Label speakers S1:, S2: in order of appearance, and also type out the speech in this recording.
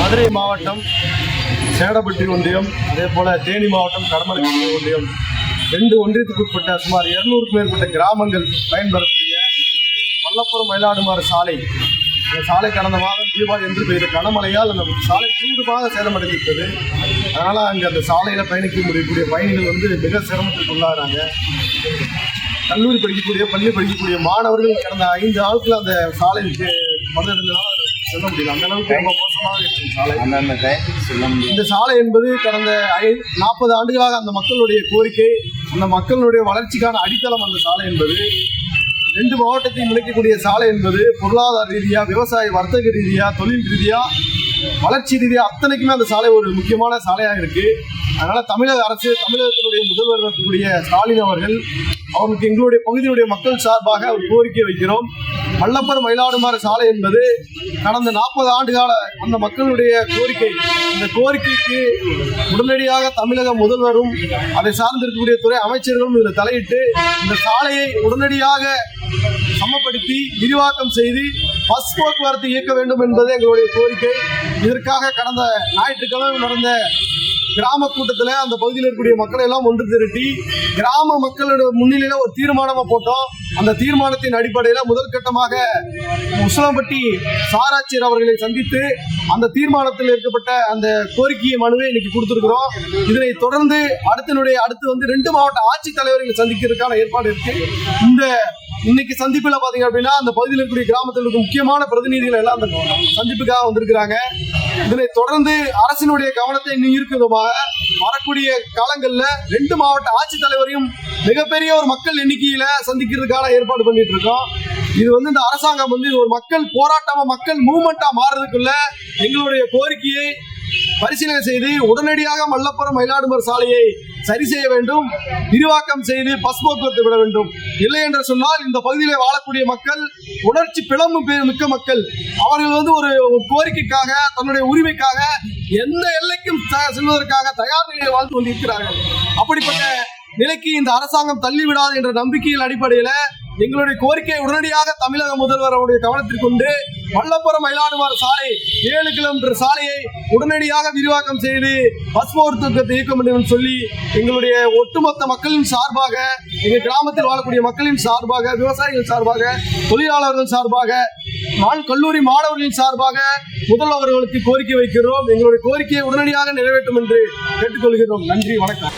S1: மதுரை மாவட்டம் சேடப்பட்டி ஒன்றியம் அதே போல தேனி மாவட்டம் கடமலை ஒன்றியம். ரெண்டு ஒன்றியத்துக்கு உட்பட்ட சுமார் இருநூறுக்கும் மேற்பட்ட கிராமங்கள் பயன்பெறக்கூடிய மல்லப்புறம் மயிலாடுமாறு சாலை. அந்த சாலை கடந்த மாதம் தீபாவளி என்று பெய்த கனமழையால் அந்த சாலை முழுவதுமாக சேதமடைந்திருக்கிறது அதனால் அங்கே அந்த சாலையில் பயணிக்க முடியக்கூடிய பயணிகள் வந்து மிக சிரமத்துக்கு உள்ளாகிறாங்க கல்லூரி படிக்கக்கூடிய பள்ளி படிக்கக்கூடிய மாணவர்கள் கடந்த ஐந்து நாட்கள் அந்த சாலைக்கு வந்திருந்ததால் சொல்ல முடியல. அந்த அளவுக்கு ரொம்ப மோசமாக இருக்கு சாலை.
S2: அந்தந்த டயத்துக்கு சொல்ல முடியும்
S1: இந்த சாலை என்பது கடந்த ஐ நாற்பது ஆண்டுகளாக அந்த மக்களுடைய கோரிக்கை அந்த மக்களுடைய வளர்ச்சிக்கான அடித்தளம் அந்த சாலை என்பது. ரெண்டு மாவட்டத்தையும் இணைக்கக்கூடிய சாலை என்பது பொருளாதார ரீதியா விவசாய வர்த்தக ரீதியா தொழில் ரீதியா வளர்ச்சி ரீதியா அத்தனைக்குமே அந்த சாலை ஒரு முக்கியமான சாலையாக இருக்கு. அதனால தமிழக அரசு தமிழகத்தினுடைய முதல்வர் இருக்கக்கூடிய ஸ்டாலின் அவர்கள் அவருக்கு எங்களுடைய பகுதியுடைய மக்கள் சார்பாக ஒரு கோரிக்கை வைக்கிறோம். மல்லப்பர் மயிலாடுமாறு சாலை என்பது கடந்த நாற்பது ஆண்டு கால அந்த மக்களுடைய கோரிக்கை. இந்த கோரிக்கைக்கு உடனடியாக தமிழக முதல்வரும் அதை சார்ந்திருக்கக்கூடிய துறை அமைச்சர்களும் இதில் தலையிட்டு இந்த சாலையை உடனடியாக சமப்படுத்தி விரிவாக்கம் செய்து பஸ் போக்குவரத்து இயக்க வேண்டும் என்பது எங்களுடைய கோரிக்கை. இதற்காக கடந்த ஞாயிற்றுக்கிழமை நடந்த கிராம கூட்டத்தில் அந்த பகுதியில் இருக்கக்கூடிய மக்களை எல்லாம் ஒன்று திரட்டி கிராம மக்களோட முன்னிலையில ஒரு தீர்மானமா போட்டோம். அந்த தீர்மானத்தின் அடிப்படையில் முதல் கட்டமாக முஸ்லாம்பட்டி சாராட்சியர் அவர்களை சந்தித்து அந்த தீர்மானத்தில் இருக்கப்பட்ட அந்த கோரிக்கை மனுவை இன்னைக்கு கொடுத்திருக்கிறோம். இதனை தொடர்ந்து அடுத்தனுடைய அடுத்து வந்து ரெண்டு மாவட்ட ஆட்சித்தலைவர்களை சந்திக்கிறதுக்கான ஏற்பாடு இருக்கு. இந்த இன்னைக்கு சந்திப்புல பாத்தீங்க அப்படின்னா அந்த பகுதியில் இருக்கக்கூடிய கிராமத்தில் இருக்க முக்கியமான பிரதிநிதிகள் எல்லாம் அந்த சந்திப்புக்காக வந்திருக்கிறாங்க. இதனை தொடர்ந்து அரசினுடைய கவனத்தை இன்னும் ஈர்க்குவதாக வரக்கூடிய காலங்கள்ல ரெண்டு மாவட்ட ஆட்சித்தலைவரையும் மிகப்பெரிய ஒரு மக்கள் எண்ணிக்கையில சந்திக்கிறதுக்கான ஏற்பாடு பண்ணிட்டு இருக்கோம். இது வந்து இந்த அரசாங்கம் வந்து இது ஒரு மக்கள் போராட்டமா மக்கள் மூவ்மெண்டா மாறுறதுக்குள்ள எங்களுடைய கோரிக்கையை பரிசீலனை செய்து உடனடியாக மல்லப்புரம் மயிலாடுமர் சாலையை சரி செய்ய வேண்டும் விரிவாக்கம் செய்து பஸ் போக்குவரத்து விட வேண்டும். இல்லை என்று சொன்னால் இந்த பகுதியிலே வாழக்கூடிய மக்கள் உணர்ச்சி பிளம்பு மிக்க மக்கள் அவர்கள் வந்து ஒரு கோரிக்கைக்காக தன்னுடைய உரிமைக்காக எந்த எல்லைக்கும் செல்வதற்காக தயார் நிலையில் வாழ்ந்து கொண்டிருக்கிறார்கள். அப்படிப்பட்ட நிலைக்கு இந்த அரசாங்கம் தள்ளிவிடாது என்ற நம்பிக்கையின் அடிப்படையில் எங்களுடைய கோரிக்கையை உடனடியாக தமிழக முதல்வர் அவருடைய கவனத்திற்கு கொண்டு வல்லபுரம் மயிலாடுமாறு சாலை ஏழு கிலோமீட்டர் சாலையை உடனடியாக விரிவாக்கம் செய்து பஸ் போக்குவரத்து இயக்க வேண்டும் என்று சொல்லி எங்களுடைய ஒட்டுமொத்த மக்களின் சார்பாக எங்கள் கிராமத்தில் வாழக்கூடிய மக்களின் சார்பாக விவசாயிகள் சார்பாக தொழிலாளர்கள் சார்பாக நான் கல்லூரி மாணவர்களின் சார்பாக முதல்வர்களுக்கு கோரிக்கை வைக்கிறோம். எங்களுடைய கோரிக்கையை உடனடியாக நிறைவேற்றும் என்று கேட்டுக்கொள்கிறோம். நன்றி வணக்கம்.